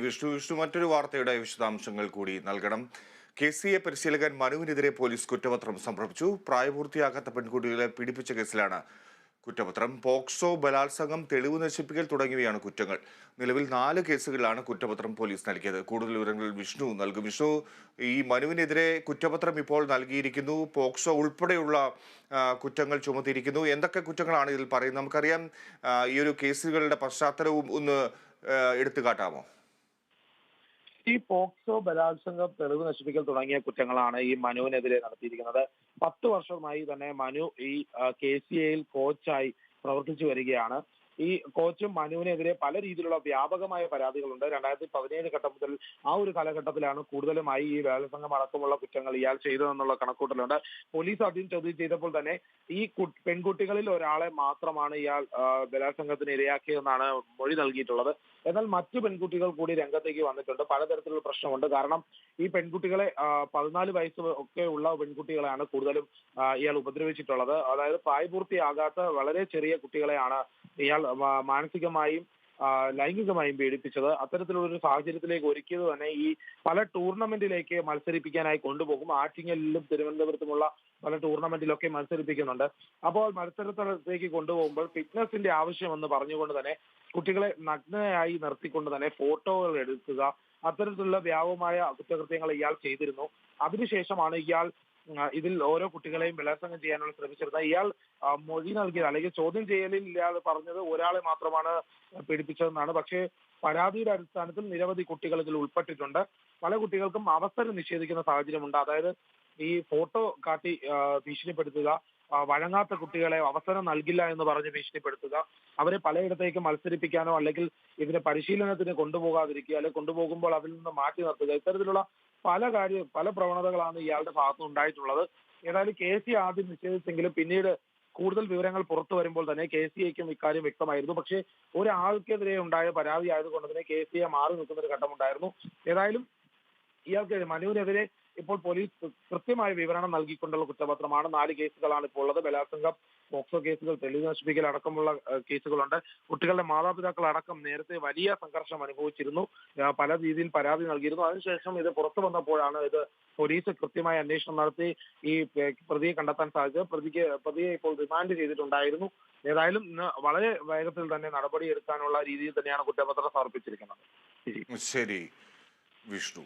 വിഷ്ണു വിഷ്ണു മറ്റൊരു വാർത്തയുടെ വിശദാംശങ്ങൾ കൂടി നൽകണം. കെ സി എ പരിശീലകൻ മനുവിനെതിരെ പോലീസ് കുറ്റപത്രം സമർപ്പിച്ചു. പ്രായപൂർത്തിയാകാത്ത പെൺകുട്ടികളെ പീഡിപ്പിച്ച കേസിലാണ് കുറ്റപത്രം. പോക്സോ ബലാത്സംഗം തെളിവ് നശിപ്പിക്കൽ തുടങ്ങിയവയാണ് കുറ്റങ്ങൾ. നിലവിൽ നാല് കേസുകളിലാണ് കുറ്റപത്രം പോലീസ് നൽകിയത്. കൂടുതൽ വിവരങ്ങൾ വിഷ്ണു നൽകും. വിഷ്ണു ഈ മനുവിനെതിരെ കുറ്റപത്രം ഇപ്പോൾ നൽകിയിരിക്കുന്നു. പോക്സോ ഉൾപ്പെടെയുള്ള കുറ്റങ്ങൾ ചുമത്തിയിരിക്കുന്നു. എന്തൊക്കെ കുറ്റങ്ങളാണ് ഇതിൽ പറയുന്നത്? നമുക്കറിയാം. ഈ ഒരു കേസുകളുടെ പശ്ചാത്തലവും ഒന്ന് എടുത്തു കാട്ടാമോ ഈ പോക്സോ ബലാത്സംഗം തെളിവ് നശിപ്പിക്കൽ തുടങ്ങിയ കുറ്റങ്ങളാണ് ഈ മനുവിനെതിരെ നടത്തിയിരിക്കുന്നത്. പത്ത് വർഷമായി തന്നെ മനു ഈ കെ സി എയിൽ കോച്ചായി പ്രവർത്തിച്ചു വരികയാണ്. ഈ കോച്ചും മനുവിനെതിരെ പല രീതിയിലുള്ള വ്യാപകമായ പരാതികളുണ്ട്. രണ്ടായിരത്തി പതിനേഴ് ഘട്ടം മുതൽ ആ ഒരു കാലഘട്ടത്തിലാണ് കൂടുതലുമായി ഈ വേലസംഘം അടക്കമുള്ള കുറ്റങ്ങൾ ഇയാൾ ചെയ്തതെന്നുള്ള കണക്കൂട്ടലുണ്ട്. പോലീസ് ആദ്യം ചോദ്യം ചെയ്തപ്പോൾ തന്നെ ഈ പെൺകുട്ടികളിൽ ഒരാളെ മാത്രമാണ് ഇയാൾ ബലാത്സംഗത്തിന് ഇരയാക്കിയതെന്നാണ് മൊഴി നൽകിയിട്ടുള്ളത്. എന്നാൽ മറ്റു പെൺകുട്ടികൾ കൂടി രംഗത്തേക്ക് വന്നിട്ടുണ്ട്. പലതരത്തിലുള്ള പ്രശ്നമുണ്ട്. കാരണം ഈ പെൺകുട്ടികളെ പതിനാല് വയസ്സ് ഒക്കെ ഉള്ള പെൺകുട്ടികളെയാണ് കൂടുതലും ഇയാൾ ഉപദ്രവിച്ചിട്ടുള്ളത്. അതായത് പ്രായപൂർത്തിയാകാത്ത വളരെ ചെറിയ കുട്ടികളെയാണ് ഇയാൾ മാനസികമായും ലൈംഗികമായും പീഡിപ്പിച്ചത്. അത്തരത്തിലുള്ള ഒരു സാഹചര്യത്തിലേക്ക് ഒരുക്കിയത് തന്നെ ഈ പല ടൂർണമെന്റിലേക്ക് മത്സരിപ്പിക്കാനായി കൊണ്ടുപോകും. ആറ്റിങ്ങലിലും തിരുവനന്തപുരത്തുമുള്ള പല ടൂർണമെന്റിലൊക്കെ മത്സരിപ്പിക്കുന്നുണ്ട്. അപ്പോൾ മത്സരത്തിലേക്ക് കൊണ്ടുപോകുമ്പോൾ ഫിറ്റ്നസിന്റെ ആവശ്യമെന്ന് പറഞ്ഞുകൊണ്ട് തന്നെ കുട്ടികളെ നഗ്നയായി നിർത്തിക്കൊണ്ട് തന്നെ ഫോട്ടോകൾ എടുക്കുക. അത്തരത്തിലുള്ള വ്യാപകമായ കുറ്റകൃത്യങ്ങൾ ഇയാൾ ചെയ്തിരുന്നു. അതിനുശേഷമാണ് ഇയാൾ ഇതിൽ ഓരോ കുട്ടികളെയും ബലാത്സംഗം ചെയ്യാനുള്ള ശ്രമിച്ചിരുന്നത് ഇയാൾ മൊഴി നൽകിയത് അല്ലെങ്കിൽ ചോദ്യം ചെയ്യലിൽ ഇയാൾ പറഞ്ഞത് ഒരാളെ മാത്രമാണ് പീഡിപ്പിച്ചതെന്നാണ്. പക്ഷേ പരാതിയുടെ അടിസ്ഥാനത്തിൽ നിരവധി കുട്ടികൾ ഇതിൽ ഉൾപ്പെട്ടിട്ടുണ്ട്. പല കുട്ടികൾക്കും അവസരം നിഷേധിക്കുന്ന സാഹചര്യമുണ്ട്. അതായത് ഈ ഫോട്ടോ കാട്ടി ഭീഷണിപ്പെടുത്തുക വഴങ്ങാത്ത കുട്ടികളെ അവസരം നൽകില്ല എന്ന് പറഞ്ഞ് ഭീഷണിപ്പെടുത്തുക അവരെ പലയിടത്തേക്ക് മത്സരിപ്പിക്കാനോ അല്ലെങ്കിൽ ഇതിന്റെ പരിശീലനത്തിന് കൊണ്ടുപോകാതിരിക്കുക അല്ലെങ്കിൽ കൊണ്ടുപോകുമ്പോൾ അതിൽ നിന്ന് മാറ്റി നിർത്തുക ഇത്തരത്തിലുള്ള പല കാര്യ പല പ്രവണതകളാണ് ഇയാളുടെ ഭാഗത്ത് ഉണ്ടായിട്ടുള്ളത്. ഏതായാലും കെ സി ആദ്യം നിഷേധിച്ചെങ്കിലും പിന്നീട് കൂടുതൽ വിവരങ്ങൾ പുറത്തു വരുമ്പോൾ തന്നെ കെ സി എക്കും ഇക്കാര്യം വ്യക്തമായിരുന്നു. പക്ഷേ ഒരാൾക്കെതിരെ ഉണ്ടായ പരാതി ആയതുകൊണ്ട് തന്നെ കെ സി എ മാറി നിൽക്കുന്ന ഒരു ഘട്ടമുണ്ടായിരുന്നു ഏതായാലും ഇയാൾക്ക് മനുവിനെതിരെ ഇപ്പോൾ പോലീസ് കൃത്യമായ വിവരണം നൽകിക്കൊണ്ടുള്ള കുറ്റപത്രമാണ്. നാല് കേസുകളാണ് ഇപ്പോൾ ഉള്ളത്. ബലാത്സംഗം പോക്സോ കേസുകൾ തെളിവ് നശിപ്പിക്കൽ അടക്കമുള്ള കേസുകളുണ്ട്. കുട്ടികളുടെ മാതാപിതാക്കൾ അടക്കം നേരത്തെ വലിയ സംഘർഷം അനുഭവിച്ചിരുന്നു. പല രീതിയിൽ പരാതി നൽകിയിരുന്നു. അതിനുശേഷം ഇത് പുറത്തു വന്നപ്പോഴാണ് ഇത് പോലീസ് കൃത്യമായ അന്വേഷണം നടത്തി ഈ പ്രതിയെ കണ്ടെത്താൻ സാധിച്ചത്. പ്രതിക്ക് പ്രതിയെ ഇപ്പോൾ റിമാൻഡ് ചെയ്തിട്ടുണ്ടായിരുന്നു. ഏതായാലും ഇന്ന് വളരെ വേഗത്തിൽ തന്നെ നടപടിയെടുക്കാനുള്ള രീതിയിൽ തന്നെയാണ് കുറ്റപത്രം സമർപ്പിച്ചിരിക്കുന്നത്. ശരി വിഷ്ണു.